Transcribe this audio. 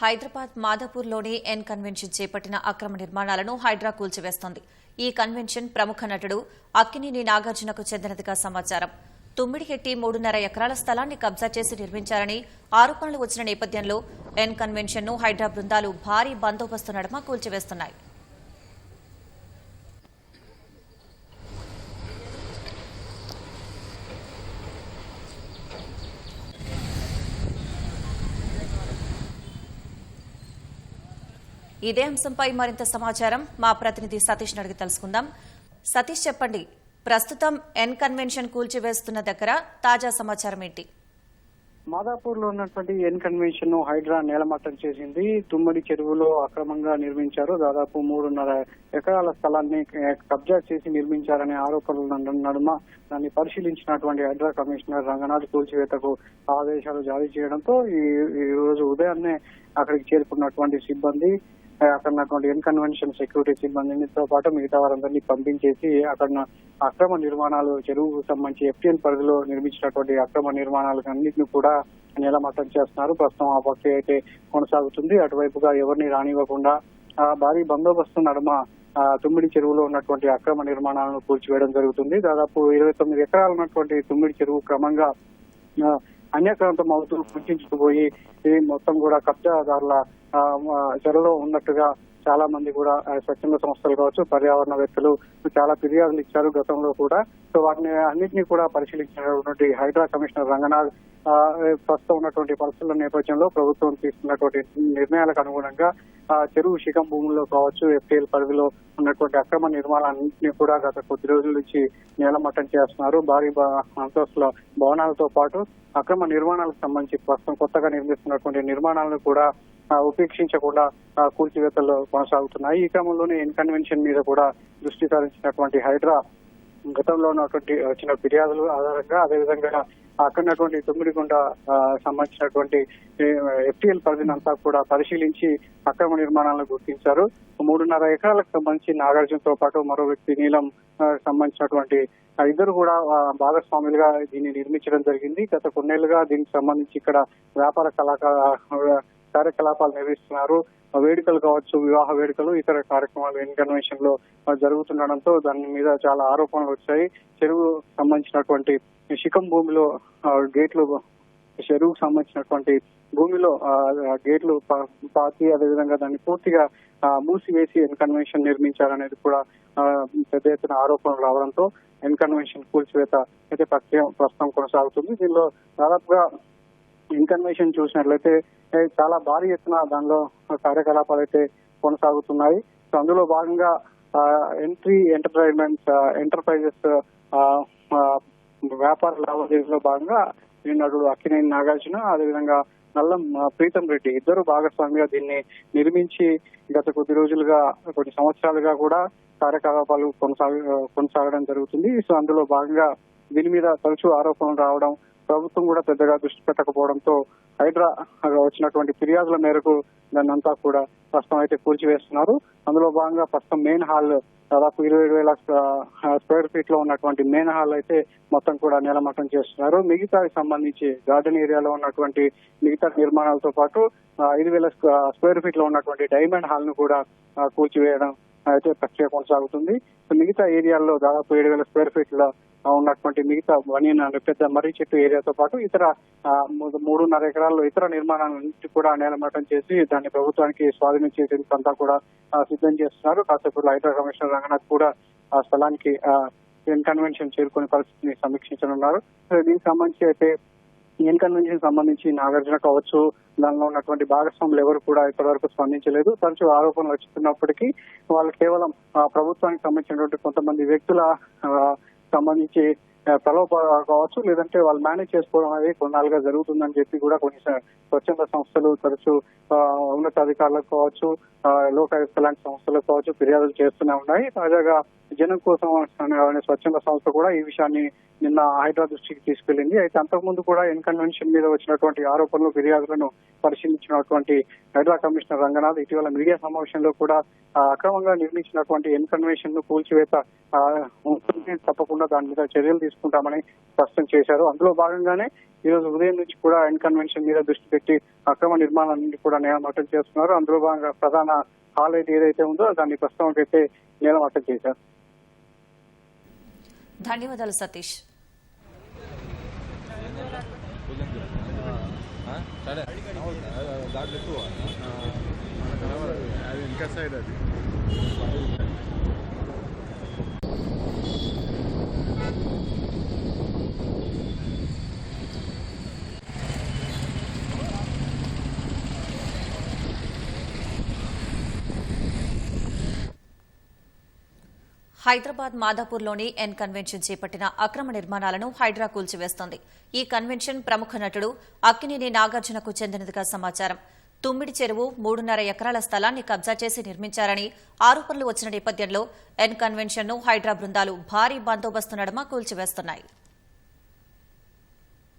Hyderabad మాదాపూర్లోని N convention చేపట్టిన అక్రమ నిర్మాణాలను హైడ్రా కూల్చివేస్తోంది. ఈ కన్వెన్షన్ ప్రముఖ నటుడు అక్కినేని నాగార్జునకు చెందినదిగా సమాచారం. తుమ్మిడిహెట్టి మూడున్నర ఎకరాల స్థలాన్ని కబ్జా చేసి నిర్మించారని ఆరోపణలు వచ్చిన నేపథ్యంలో ఎన్ కన్వెన్షన్ను హైడ్రా బృందాలు భారీ బందోబస్తు నడుమ కూల్చివేస్తున్నాయి. ఇదే అంశంపై మరింత సమాచారం మా ప్రతినిధి సతీష్ అడిగి తెలుసుకుందాం. సతీష్ చెప్పండి. ప్రస్తుతం ఎన్ కన్వెన్షన్ కూల్చివేస్తున్న దగ్గర తాజా సమాచారం ఏంటి? మాదాపూర్లో ఉన్నటువంటి ఎన్ కన్వెన్షన్ హైడ్రా నేలమట్టం చేసింది. తుమ్మడి చెరువులో అక్రమంగా నిర్మించారు. దాదాపు మూడున్నర ఎకరాల స్థలాన్ని కబ్జా చేసి నిర్మించారనే ఆరోపణలు నడుమ దాన్ని పరిశీలించినటువంటి హైడ్రా కమిషనర్ రంగనాథ్ కూల్చివేతకు ఆదేశాలు జారీ చేయడంతో ఈ ఈ రోజు ఉదయాన్నే అక్కడికి చేరుకున్నటువంటి సిబ్బంది అక్కడ ఇన్కన్వెన్షన్ ఎన్ సెక్యూరిటీ సిబ్బందితో పాటు మిగతా వారందరినీ పంపించేసి అక్కడ అక్రమ నిర్మాణాలు చెరువుకు సంబంధించి ఎఫ్టీఎన్ పరిధిలో నిర్మించినటువంటి అక్రమ నిర్మాణాలకు అన్నింటిని కూడా నిలమట్టం చేస్తున్నారు. ప్రస్తుతం ఆ ప్రక్రియ అయితే కొనసాగుతుంది. అటువైపుగా ఎవరిని రానివ్వకుండా ఆ భారీ బందోబస్తు నడుమ తుమ్మిడి చెరువులో ఉన్నటువంటి అక్రమ నిర్మాణాలను కూల్చివేయడం జరుగుతుంది. దాదాపు ఇరవై తొమ్మిది ఎకరాలు ఉన్నటువంటి తుమ్మిడి చెరువు క్రమంగా అన్యక్రాంతం అవుతూ గుర్తించుకుపోయి ఈ మొత్తం కూడా కబ్జాదారుల చెరలో ఉన్నట్టుగా చాలా మంది కూడా స్వచ్ఛంద సంస్థలు కావచ్చు పర్యావరణ వ్యక్తులు చాలా ఫిర్యాదులు ఇచ్చారు గతంలో కూడా. సో వాటిని అన్నింటినీ కూడా పరిశీలించినటువంటి హైడ్రా కమిషనర్ రంగనాథ్ ప్రస్తుతం ఉన్నటువంటి పరిస్థితుల నేపథ్యంలో ప్రభుత్వం తీసుకున్నటువంటి నిర్ణయాలకు అనుగుణంగా ఆ, చెరువు శిఖం భూముల్లో కావచ్చు ఎఫ్టీఎల్ పరిధిలో ఉన్నటువంటి అక్రమ నిర్మాణాలన్నింటినీ కూడా గత కొద్ది రోజుల నుంచి నేలమట్టం చేస్తున్నారు. భారీ అంతస్తుల భవనాలతో పాటు అక్రమ నిర్మాణాలకు సంబంధించి ప్రస్తుతం కొత్తగా నిర్మిస్తున్నటువంటి నిర్మాణాలను కూడా ఉపేక్షించకుండా కూల్చివేతలు కొనసాగుతున్నాయి. ఈ క్రమంలోనే ఇన్కన్వెన్షన్ మీద కూడా దృష్టి సారించినటువంటి హైడ్రా గతంలో ఉన్నటువంటి వచ్చిన ఫిర్యాదులు ఆధారంగా అదేవిధంగా అక్కడ ఉన్నటువంటి తుమ్మిడిగుండ సంబంధించినటువంటి ఎఫ్టీఎల్ పరిధిని అంతా కూడా పరిశీలించి అక్రమ నిర్మాణాలను గుర్తించారు. మూడున్నర ఎకరాలకు సంబంధించి నాగార్జునతో పాటు మరో వ్యక్తి నీలం సంబంధించినటువంటి ఇద్దరు కూడా భాగస్వాములుగా దీన్ని నిర్మించడం జరిగింది. గత కొన్నేళ్ళుగా దీనికి సంబంధించి ఇక్కడ వ్యాపార కళాకార కార్యకలాపాలు నిర్వహిస్తున్నారు. వేడుకలు కావచ్చు వివాహ వేడుకలు ఇతర కార్యక్రమాలు ఎన్ కన్వెన్షన్లో జరుగుతుండడంతో దాని మీద చాలా ఆరోపణలు వచ్చాయి. చెరువు సంబంధించినటువంటి శిఖం భూమిలో గేట్లు చెరువుకు సంబంధించినటువంటి భూమిలో గేట్లు పాతి అదేవిధంగా దాన్ని పూర్తిగా మూసివేసి ఎన్ కన్వెన్షన్ నిర్మించారనేది కూడా పెద్ద ఎత్తున ఆరోపణలు రావడంతో ఎన్ కన్వెన్షన్ కూల్చివేత అయితే ప్రక్రియ ప్రస్తుతం కొనసాగుతుంది. దీనిలో దాదాపుగా ఇన్కన్వేషన్ చూసినట్లయితే చాలా భారీ ఎత్తున దానిలో కార్యకలాపాలు అయితే కొనసాగుతున్నాయి. సో అందులో భాగంగా ఎంట్రీ ఎంటర్టైన్మెంట్ ఎంటర్ప్రైజెస్ వ్యాపార లావాదేవీలో భాగంగా నిన్నడు నటుడు అక్కినేని నాగార్జున అదేవిధంగా నల్లం ప్రీతం రెడ్డి ఇద్దరు భాగస్వామిగా దీన్ని నిర్మించి గత కొద్ది రోజులుగా కొన్ని సంవత్సరాలుగా కూడా కార్యకలాపాలు కొనసాగ కొనసాగడం జరుగుతుంది. సో అందులో భాగంగా దీని మీద తరచూ ఆరోపణలు రావడం ప్రభుత్వం కూడా పెద్దగా దృష్టి పెట్టకపోవడంతో హైడ్రా వచ్చినటువంటి ఫిర్యాదుల మేరకు దాన్ని అంతా కూడా ప్రస్తుతం అయితే కూల్చివేస్తున్నారు. అందులో భాగంగా ప్రస్తుతం మెయిన్ హాల్ దాదాపు ఇరవై ఏడు వేల స్క్వేర్ ఫీట్లో ఉన్నటువంటి మెయిన్ హాల్ అయితే మొత్తం కూడా నేలమట్టం చేస్తున్నారు. మిగతాకి సంబంధించి గార్డెన్ ఏరియాలో ఉన్నటువంటి మిగతా నిర్మాణాలతో పాటు ఐదు వేల స్క్వేర్ ఫీట్లో ఉన్నటువంటి డైమండ్ హాల్ను కూడా కూల్చివేయడం అయితే ప్రక్రియ కొనసాగుతుంది. మిగతా ఏరియాల్లో దాదాపు ఏడు వేల స్క్వేర్ ఫీట్లో ఉన్నటువంటి మిగతా వనియన్ అనే పెద్ద మర్రి చెట్టు ఏరియాతో పాటు ఇతర మూడున్నర ఎకరాల్లో ఇతర నిర్మాణాలన్నింటి కూడా నేలమట్టం చేసి దాన్ని ప్రభుత్వానికి స్వాధీనం చేసేందుకు అంతా కూడా సిద్ధం చేస్తున్నారు. కాసేపు హైడ్రా కమిషనర్ రంగనాథ్ కూడా ఆ స్థలానికి కన్వెన్షన్ చేరుకునే పరిస్థితిని సమీక్షించనున్నారు. దీనికి సంబంధించి అయితే ఎన్ కన్వెన్షన్ సంబంధించి నాగార్జున కావచ్చు దానిలో ఉన్నటువంటి భాగస్వాములు ఎవరు కూడా ఇప్పటివరకు స్పందించలేదు. తరచూ ఆరోపణలు వచ్చినప్పటికీ వాళ్ళు కేవలం ఆ, ప్రభుత్వానికి సంబంధించినటువంటి కొంతమంది వ్యక్తుల సంబంధించి సెలవు కావచ్చు లేదంటే వాళ్ళు మేనేజ్ చేసుకోవడం అనేది కొన్నాళ్ళుగా జరుగుతుందని చెప్పి కూడా కొన్ని స్వచ్ఛంద సంస్థలు తరచూ ఆ, ఉన్నతాధికారులకు కావచ్చు లోకాయుక్త లాంటి సంస్థలకు కావచ్చు ఫిర్యాదులు చేస్తూనే ఉన్నాయి. తాజాగా జనం కోసం అనే స్వచ్ఛంద సంస్థ కూడా ఈ విషయాన్ని నిన్న హైదరాబాద్ దృష్టికి తీసుకెళ్ళింది అయితే అంతకుముందు కూడా ఎన్ కన్వెన్షన్ మీద వచ్చినటువంటి ఆరోపణలు ఫిర్యాదులను పరిశీలించినటువంటి హైడ్రా కమిషనర్ రంగనాథ్ ఇటీవల మీడియా సమావేశంలో కూడా అక్రమంగా నిర్మించినటువంటి ఎన్ కన్వెన్షన్ను కూల్చివేత ఉంటుంది. తప్పకుండా దాని మీద చర్యలు తీసుకుంటామని స్పష్టం చేశారు. అందులో భాగంగానే ఈ రోజు ఉదయం నుంచి కూడా ఎన్ కన్వెన్షన్ మీద దృష్టి పెట్టి అక్రమ నిర్మాణాన్ని కూడా నేలమట్టం చేస్తున్నారు. అందులో భాగంగా ప్రధాన హాల్ అయితే ఏదైతే ఉందో దాన్ని ప్రస్తుతానికైతే నేలమట్టం చేశారు. ధన్యవాదాలు సతీష్ సరే దాంట్లో ఇంకా సైడ్ అది హైదరాబాద్ మాదాపూర్లోని ఎన్ కన్వెన్షన్ చేపట్టిన అక్రమ నిర్మాణాలను హైడ్రా కూల్చివేస్తోంది. ఈ కన్వెన్షన్ ప్రముఖ నటుడు అక్కినేని నాగార్జునకు చెందినదిగా సమాచారం. తుమ్మిడి చెరువు మూడున్నర ఎకరాల స్థలాన్ని కబ్జా చేసి నిర్మించారని ఆరోపణలు వచ్చిన నేపథ్యంలో ఎన్ కన్వెన్షన్ను హైడ్రా బృందాలు భారీ బందోబస్తు నడుమ కూల్చివేస్తున్నాయి.